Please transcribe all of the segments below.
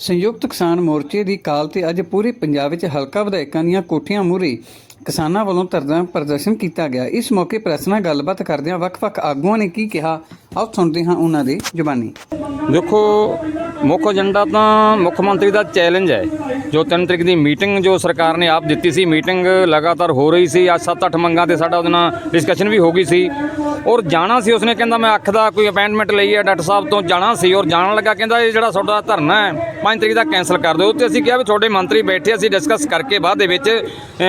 ਸੰਯੁਕਤ ਕਿਸਾਨ ਮੋਰਚੇ ਦੀ ਕਾਲ ਤੇ ਅੱਜ ਪੂਰੇ ਪੰਜਾਬ ਵਿੱਚ ਹਲਕਾ ਵਿਧਾਇਕਾਂ ਦੀਆਂ ਕੋਠੀਆਂ ਮੂਹਰੇ ਕਿਸਾਨਾਂ ਵੱਲੋਂ ਧਰਨਾ ਪ੍ਰਦਰਸ਼ਨ ਕੀਤਾ ਗਿਆ। ਇਸ ਮੌਕੇ ਪ੍ਰੈਸ ਨਾਲ ਗੱਲਬਾਤ ਕਰਦਿਆਂ ਵੱਖ-ਵੱਖ ਆਗੂਆਂ ਨੇ ਕੀ ਕਿਹਾ, ਆਓ ਸੁਣਦੇ ਹਾਂ ਉਹਨਾਂ ਦੀ ਜ਼ੁਬਾਨੀ। ਦੇਖੋ ਮੁੱਖ ਏਜੰਡਾ ਤਾਂ ਮੁੱਖ ਮੰਤਰੀ ਦਾ ਚੈਲੰਜ ਹੈ। ਜੋ ਤਿੰਨ ਤਰੀਕ ਦੀ ਮੀਟਿੰਗ ਜੋ ਸਰਕਾਰ ਨੇ ਆਪ ਦਿੱਤੀ ਸੀ, ਮੀਟਿੰਗ ਲਗਾਤਾਰ ਹੋ ਰਹੀ ਸੀ। ਅੱਜ 7-8 ਮੰਗਾਂ ਤੇ ਸਾਡਾ ਉਹਦੇ ਨਾਲ ਡਿਸਕਸ਼ਨ ਵੀ ਹੋ ਗਈ ਸੀ। ਔਰ ਜਾਣਾ ਸੀ, ਉਸਨੇ ਕਹਿੰਦਾ ਮੈਂ ਅੱਖ ਦਾ ਕੋਈ ਅਪਾਇੰਟਮੈਂਟ ਲਈ ਹੈ, ਡਾਕਟਰ ਸਾਹਿਬ ਤੋਂ ਜਾਣਾ ਸੀ। ਔਰ ਜਾਣ ਲੱਗਾ, ਕਹਿੰਦਾ ਇਹ ਜਿਹੜਾ ਤੁਹਾਡਾ ਧਰਨਾ ਹੈ 5 ਤਰੀਕ ਦਾ ਕੈਨਸਲ ਕਰ ਦਿਓ। ਤੇ ਅਸੀਂ ਕਿਹਾ ਵੀ ਤੁਹਾਡੇ ਮੰਤਰੀ ਬੈਠੇ, ਅਸੀਂ ਡਿਸਕਸ ਕਰਕੇ ਬਾਅਦ ਦੇ ਵਿੱਚ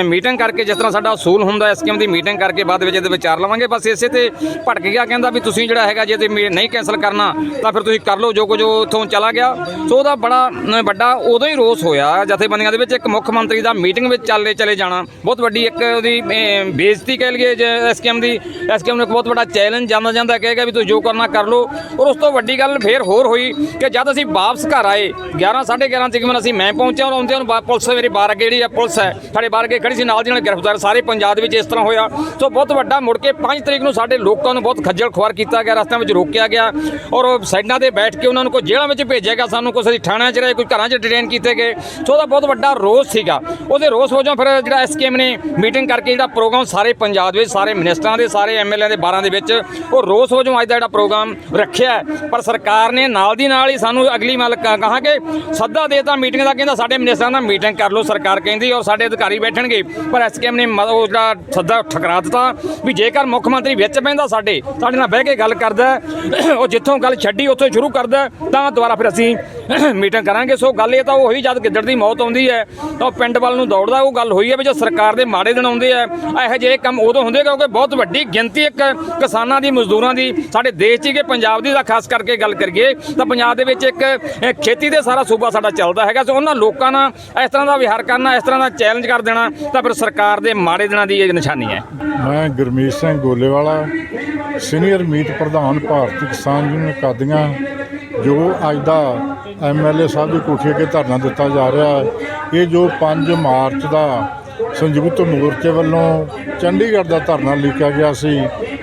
ਮੀਟਿੰਗ ਕਰਕੇ ਜਿਸ ਤਰ੍ਹਾਂ ਸਾਡਾ ਅਸੂਲ ਹੁੰਦਾ ਹੈ ਸਕੀਮ ਦੀ ਮੀਟਿੰਗ ਕਰਕੇ ਬਾਅਦ ਵਿੱਚ ਇਹਦੇ ਵਿਚਾਰ ਲਵਾਂਗੇ। ਬਸ ਇਸੇ ਤੇ ਭਟਕ ਗਿਆ, ਕਹਿੰਦਾ ਵੀ ਤੁਸੀਂ ਜਿਹੜਾ ਹੈਗਾ ਜੇ ਤੇ ਮੀ- ਨਹੀਂ ਕੈਨਸਲ ਕਰਨਾ, ਤਾਂ ਫਿਰ ਤੁਸੀਂ ਕਰ ਲਓ ਜੋ ਕੁਝ ਉਹ ਉੱਥੋਂ ਚਲਾ ਗਿਆ। ਸੋ ਉਹਦਾ ਬੜਾ ਵੱਡਾ ਉਦੋਂ ਹੀ ਰੋਸ ਹੋਇਆ ਜਥੇਬੰਦੀਆਂ ਦੇ ਵਿੱਚ। ਇੱਕ ਮੁੱਖ ਮੰਤਰੀ ਦਾ ਮੀਟਿੰਗ ਵਿੱਚ ਚੱਲੇ ਚਲੇ ਜਾਣਾ। ਬਹੁਤ ਵੱਡੀ ਇੱਕ ਉਹਦੀ ਅਮ, ਬੇਇੱਜ਼ਤੀ ਕਹਿ ਲਈਏ ਐਸਕੇਐਮ ਦੀ। ਐਸਕੇਐਮ ਨੂੰ ਇੱਕ ਬਹੁਤ ਵੱਡਾ ਚੈਲੰਜ ਜਾਂਦਾ ਜਾਂਦਾ ਕਹੇਗਾ ਵੀ ਤੁਸੀਂ ਜੋ ਕਰਨਾ ਕਰ ਲਓ। ਔਰ ਉਸ ਤੋਂ ਵੱਡੀ ਗੱਲ ਫੇਰ ਹੋਰ ਹੋਈ ਕਿ ਜਦ ਅਸੀਂ ਵਾਪਸ ਘਰ ਆਏ 11 11:30 ਤਕਰੀਬਨ ਅਸੀਂ ਮੈਂ ਪਹੁੰਚਿਆ ਔਰ ਆਉਂਦੇ ਨੂੰ ਬਾ- ਪੁਲਿਸ ਮੇਰੇ ਬਾਹਰ ਅੱਗੇ ਜਿਹੜੀ ਆ ਪੁਲਿਸ ਹੈ ਸਾਡੇ ਬਾਹਰ ਅੱਗੇ ਖੜੀ ਸੀ ਨਾਲ ਦੀ ਨਾਲ ਗ੍ਰਿਫਤਾਰ ਸਾਰੇ ਪੰਜਾਬ ਦੇ ਵਿੱਚ ਇਸ ਤਰ੍ਹਾਂ ਹੋਇਆ। ਸੋ ਬਹੁਤ ਵੱਡਾ ਮੁੜ ਕੇ 5 ਤਰੀਕ ਨੂੰ ਸਾਡੇ ਲੋਕਾਂ ਨੂੰ ਬਹੁਤ ਖੱਜਲ ਖੁਆਰ ਕੀਤਾ ਗਿਆ ਰਸਤਿਆਂ ਵਿੱਚ ਰੋਕਿਆ ਗਿਆ। ਔਰ ਉਹ ਸਾਈਡਾਂ ਤੇ ਬੈਠ ਕੇ ਉਹਨਾਂ ਨੂੰ ਕੋਈ ਜੇਲ੍ਹਾਂ ਵਿੱਚ ਭੇਜਿਆ ਗਿਆ ਸਾਨੂੰ ਕੁਛ ਅਸੀਂ ਥਾਣਿਆਂ 'ਚ ਰਹੇ, ਕੋਈ ਘਰਾਂ 'ਚ ਡਿਟੇਨ ਕੀਤੇ ਗਏ। ਸੋ ਉਹਦਾ ਬਹੁਤ ਵੱਡਾ ਰੋਸ ਸੀਗਾ। ਉਹਦੇ ਰੋਸ ਵਜੋਂ ਫਿਰ ਜਿਹੜਾ ਐਸਕੇਐਮ ਨੇ ਮੀਟਿੰਗ ਕਰਕੇ ਜਿਹੜਾ ਪ੍ਰੋਗਰਾਮ ਸਾਰੇ ਪੰਜਾਬ ਦੇ ਵਿੱਚ, ਸਾਰੇ ਮਿਨਿਸਟਰਾਂ ਦੇ, ਸਾਰੇ ਐਮਐਲਏ ਦੇ 12 ਦੇ ਵਿੱਚ, ਉਹ ਰੋਸ ਵਜੋਂ ਅੱਜ ਦਾ ਜਿਹੜਾ ਪ੍ਰੋਗਰਾਮ ਰੱਖਿਆ ਪਰ ਸਰਕਾਰ ਨੇ ਨਾਲ ਦੀ ਨਾਲ ਹੀ ਸਾਨੂੰ ਅਗਲੀ ਮਲ ਕਹਾ ਕਿ ਸੱਦਾ ਦੇਤਾ ਮੀਟਿੰਗ ਦਾ, ਕਹਿੰਦਾ ਸਾਡੇ ਮਿਨਿਸਟਰਾਂ ਨਾਲ ਮੀਟਿੰਗ ਕਰ ਲਓ, ਸਰਕਾਰ ਕਹਿੰਦੀ ਔਰ ਸਾਡੇ ਅਧਿਕਾਰੀ ਬੈਠਣਗੇ। ਪਰ ਐਸਕੇਐਮ ਨੇ ਮ- ਉਹ ਜਿਹੜਾ ਸੱਦਾ ਠਕਰਾ ਦਿੱਤਾ ਵੀ ਜੇਕਰ ਮੁੱਖ ਮੰਤਰੀ ਵਿੱਚ ਬਹਿੰਦਾ ਸਾਡੇ ਸਾਡੇ ਨਾਲ ਬਹਿ ਕੇ ਗੱਲ ਕਰਦਾ ਉਹ ਜਿੱਥੋਂ ਗੱਲ ਛੱਡੀ, ਉੱਥੋਂ ਸ਼ੁਰੂ ਕਰਦਾ ਤਾਂ ਦੁਬਾਰਾ ਫਿਰ ਅਸੀਂ ਮੀਟਿੰਗ ਕਰਾਂਗੇ, ਸੋ ਗੱਲ ਇਹ ਤਾਂ ਉਹ ਹੋਈ ਜਦ ਗਿੱਦੜ ਦੀ ਮੌਤ ਆਉਂਦੀ ਹੈ, ਤਾਂ ਉਹ ਪਿੰਡ ਵੱਲ ਨੂੰ ਦੌੜਦਾ, ਉਹ ਗੱਲ ਹੋਈ ਹੈ ਵੀ ਜੋ ਸਰਕਾਰ ਦੇ ਮਾੜੇ ਦਿਨ ਆਉਂਦੇ ਆ, ਇਹੋ ਜਿਹੇ ਕੰਮ ਉਦੋਂ ਹੁੰਦੇ ਕਿਉਂਕਿ ਬਹੁਤ ਵੱਡੀ ਗਿਣਤੀ ਇੱਕ ਕਿਸਾਨਾਂ ਦੀ, ਮਜ਼ਦੂਰਾਂ ਦੀ, ਸਾਡੇ ਦੇਸ਼ 'ਚ ਕਿ ਪੰਜਾਬ ਦੀ ਦਾ ਖਾਸ ਕਰਕੇ ਗੱਲ ਕਰੀਏ, ਤਾਂ ਪੰਜਾਬ ਦੇ ਵਿੱਚ ਇੱਕ ਖੇਤੀ ਦੇ ਸਾਰਾ ਸੂਬਾ ਸਾਡਾ ਚੱਲਦਾ ਹੈਗਾ, ਸੋ ਉਹਨਾਂ ਲੋਕਾਂ ਨਾਲ ਇਸ ਤਰ੍ਹਾਂ ਦਾ ਵਿਹਾਰ ਕਰਨਾ, ਇਸ ਤਰ੍ਹਾਂ ਦਾ ਚੈਲੰਜ ਕਰ ਦੇਣਾ, ਤਾਂ ਫਿਰ ਸਰਕਾਰ ਦੇ ਮਾੜੇ ਦਿਨਾਂ ਦੀ ਇਹ ਨਿਸ਼ਾਨੀ ਹੈ। ਮੈਂ ਗੁਰਮੀਤ ਸਿੰਘ ਗੋਲੇਵਾਲਾ ਸੀਨੀਅਰ ਮੀਤ ਪ੍ਰਧਾਨ ਭਾਰਤੀ ਕਿਸਾਨ ਯੂਨੀਅਨ ਕਾਦੀਆਂ ਜੋ ਅੱਜ ਦਾ ਐਮਐਲਏ ਸਾਹਿਬ ਦੀ ਕੋਠੀ ਅੱਗੇ ਧਰਨਾ ਦਿੱਤਾ ਜਾ ਰਿਹਾ ਹੈ, ਇਹ ਜੋ 5 ਮਾਰਚ ਦਾ ਸੰਯੁਕਤ ਮੋਰਚੇ ਵੱਲੋਂ ਚੰਡੀਗੜ੍ਹ ਦਾ ਧਰਨਾ ਲਿਖਿਆ ਗਿਆ ਸੀ,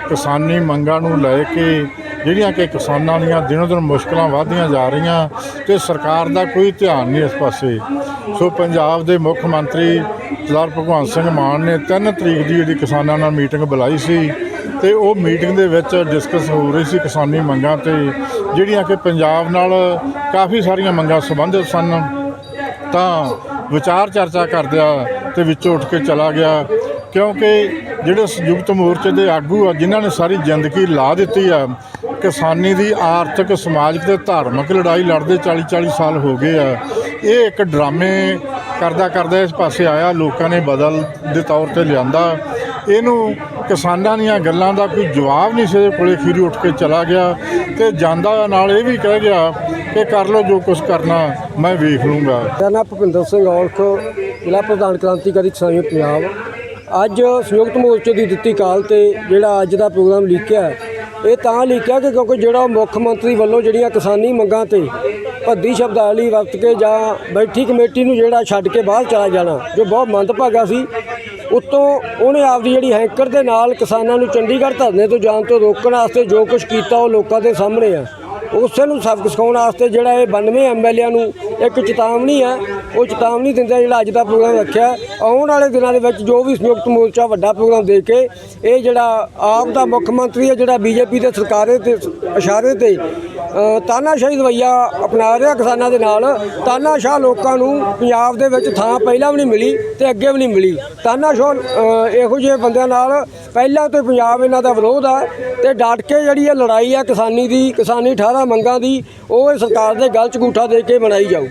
ਕਿਸਾਨੀ ਮੰਗਾਂ ਨੂੰ ਲੈ ਕੇ ਜਿਹੜੀਆਂ ਕਿ ਕਿਸਾਨਾਂ ਦੀਆਂ ਦਿਨੋ ਦਿਨ ਮੁਸ਼ਕਲਾਂ ਵਧਦੀਆਂ ਜਾ ਰਹੀਆਂ ਤੇ ਸਰਕਾਰ ਦਾ ਕੋਈ ਧਿਆਨ ਨਹੀਂ ਇਸ ਪਾਸੇ। ਸੋ ਪੰਜਾਬ ਦੇ ਮੁੱਖ ਮੰਤਰੀ ਸਰਦਾਰ ਭਗਵੰਤ ਸਿੰਘ ਮਾਨ ਨੇ 3 ਤਰੀਕ ਦੀ ਜਿਹੜੀ ਕਿਸਾਨਾਂ ਨਾਲ ਮੀਟਿੰਗ ਬੁਲਾਈ ਸੀ। ਤੇ ਉਹ ਮੀਟਿੰਗ ਦੇ ਵਿੱਚ ਡਿਸਕਸ ਹੋ ਰਹੀ ਸੀ ਕਿਸਾਨੀ ਮੰਗਾਂ ਤੇ, ਜਿਹੜੀਆਂ ਕਿ ਪੰਜਾਬ ਨਾਲ ਕਾਫੀ ਸਾਰੀਆਂ ਮੰਗਾਂ ਸੰਬੰਧਿਤ ਸਨ। ਤਾਂ ਵਿਚਾਰ ਚਰਚਾ ਕਰਦਿਆਂ ਤੇ ਵਿੱਚੋਂ ਉੱਠ ਕੇ ਚਲਾ ਗਿਆ, ਕਿਉਂਕਿ ਜਿਹੜੇ ਸੰਯੁਕਤ ਮੋਰਚੇ ਦੇ ਆਗੂ ਆ, ਜਿਨ੍ਹਾਂ ਨੇ ਸਾਰੀ ਜ਼ਿੰਦਗੀ ਲਾ ਦਿੱਤੀ ਆ, ਕਿਸਾਨੀ ਦੀ ਆਰਥਿਕ, ਸਮਾਜਿਕ ਤੇ ਧਾਰਮਿਕ ਲੜਾਈ ਲੜਦੇ 40 40 ਸਾਲ ਹੋ ਗਏ ਆ। ਇਹ ਇੱਕ ਡਰਾਮੇ ਕਰਦਾ ਕਰਦਾ ਇਸ ਪਾਸੇ ਆਇਆ, ਲੋਕਾਂ ਨੇ ਬਦਲ ਦੇ ਤੌਰ ਤੇ ਲਿਆਂਦਾ। ਇਹਨੂੰ ਕਿਸਾਨਾਂ ਦੀਆਂ ਗੱਲਾਂ ਦਾ ਕੋਈ ਜਵਾਬ ਨਹੀਂ ਸੀ। ਇਹਦੇ ਕੋਲੇ ਖੀਰੀ ਉੱਠ ਕੇ ਚਲਾ ਗਿਆ ਤੇ ਜਾਂਦਾ ਨਾਲ ਇਹ ਵੀ ਕਹਿ ਗਿਆ ਕਿ ਕਰ ਲਓ ਜੋ ਕੁਝ ਕਰਨਾ, ਮੈਂ ਵੇਖ ਲੂੰਗਾ ਮੇਰਾ ਨਾਮ ਭੁਪਿੰਦਰ ਸਿੰਘ ਔਲਖ, ਜ਼ਿਲ੍ਹਾ ਪ੍ਰਧਾਨ ਕ੍ਰਾਂਤੀਕਾਰੀ ਕਿਸਾਨ ਪੰਜਾਬ। ਅੱਜ ਸੰਯੁਕਤ ਮੋਰਚੇ ਦੀ ਦਿੱਤੀ ਕਾਲ ਤੇ ਜਿਹੜਾ ਅੱਜ ਦਾ ਪ੍ਰੋਗਰਾਮ ਲਿਖਿਆ ਇਹ ਤਾਂ ਲਿਖਿਆ ਕਿ ਕਿਉਂਕਿ ਜਿਹੜਾ ਮੁੱਖ ਮੰਤਰੀ ਵੱਲੋਂ ਜਿਹੜੀਆਂ ਕਿਸਾਨੀ ਮੰਗਾਂ ਤੇ ਭੱਦੀ ਸ਼ਬਦਾਵਲੀ ਵਰਤ ਕੇ ਜਾਂ ਬੈਠੀ ਕਮੇਟੀ ਨੂੰ ਜਿਹੜਾ ਛੱਡ ਕੇ ਬਾਹਰ ਚਲਾ ਜਾਣਾ, ਜੋ ਬਹੁਤ ਮੰਦਭਾਗਾ ਸੀ ਉੱਤੋਂ ਉਹਨੇ ਆਪਦੀ ਜਿਹੜੀ ਹੈਂਕਰ ਦੇ ਨਾਲ ਕਿਸਾਨਾਂ ਨੂੰ ਚੰਡੀਗੜ੍ਹ ਧਰਨੇ ਤੋਂ ਜਾਣ ਤੋਂ ਰੋਕਣ ਵਾਸਤੇ ਜੋ ਕੁਝ ਕੀਤਾ ਉਹ ਲੋਕਾਂ ਦੇ ਸਾਹਮਣੇ ਆ। ਉਸੇ ਨੂੰ ਸਬਕ ਸਿਖਾਉਣ ਵਾਸਤੇ ਜਿਹੜਾ ਇਹ 92 ਐਮਐਲਏਆਂ ਨੂੰ ਇੱਕ ਚੇਤਾਵਨੀ ਆ, ਉਹ ਚੇਤਾਵਨੀ ਦਿੰਦਾ ਜਿਹੜਾ ਅੱਜ ਦਾ ਪ੍ਰੋਗਰਾਮ ਰੱਖਿਆ। ਆਉਣ ਵਾਲੇ ਦਿਨਾਂ ਦੇ ਵਿੱਚ ਜੋ ਵੀ ਸੰਯੁਕਤ ਮੋਰਚਾ ਵੱਡਾ ਪ੍ਰੋਗਰਾਮ ਦੇ ਕੇ ਇਹ ਜਿਹੜਾ ਆਪ ਦਾ ਮੁੱਖ ਮੰਤਰੀ ਹੈ ਜਿਹੜਾ ਬੀਜੇਪੀ ਦੇ ਸਰਕਾਰੇ ਤੇ ਇਸ਼ਾਰੇ ਤੇ ਤਾਨਾਸ਼ਾਹੀ ਰਵੱਈਆ ਅਪਣਾ ਰਿਹਾ ਕਿਸਾਨਾਂ ਦੇ ਨਾਲ। ਤਾਨਾਸ਼ਾਹ ਲੋਕਾਂ ਨੂੰ ਪੰਜਾਬ ਦੇ ਵਿੱਚ ਥਾਂ ਪਹਿਲਾਂ ਵੀ ਨਹੀਂ ਮਿਲੀ ਤੇ ਅੱਗੇ ਵੀ ਨਹੀਂ ਮਿਲੀ। ਤਾਨਾਸ਼ਾਹ ਇਹੋ ਜਿਹੇ ਬੰਦਿਆਂ ਨਾਲ ਪਹਿਲਾਂ ਤੋਂ ਪੰਜਾਬ ਇਹਨਾਂ ਦਾ ਵਿਰੋਧ ਆ ਤੇ ਡਟ ਕੇ ਜਿਹੜੀ ਇਹ ਲੜਾਈ ਆ ਕਿਸਾਨੀ ਦੀ, ਕਿਸਾਨੀ 18 ਮੰਗਾਂ ਦੀ, ਉਹ ਇਹ ਸਰਕਾਰ ਦੇ ਗਲ ਚ ਗੂਠਾ ਦੇ ਕੇ ਬਣਾਈ ਜਾਊ।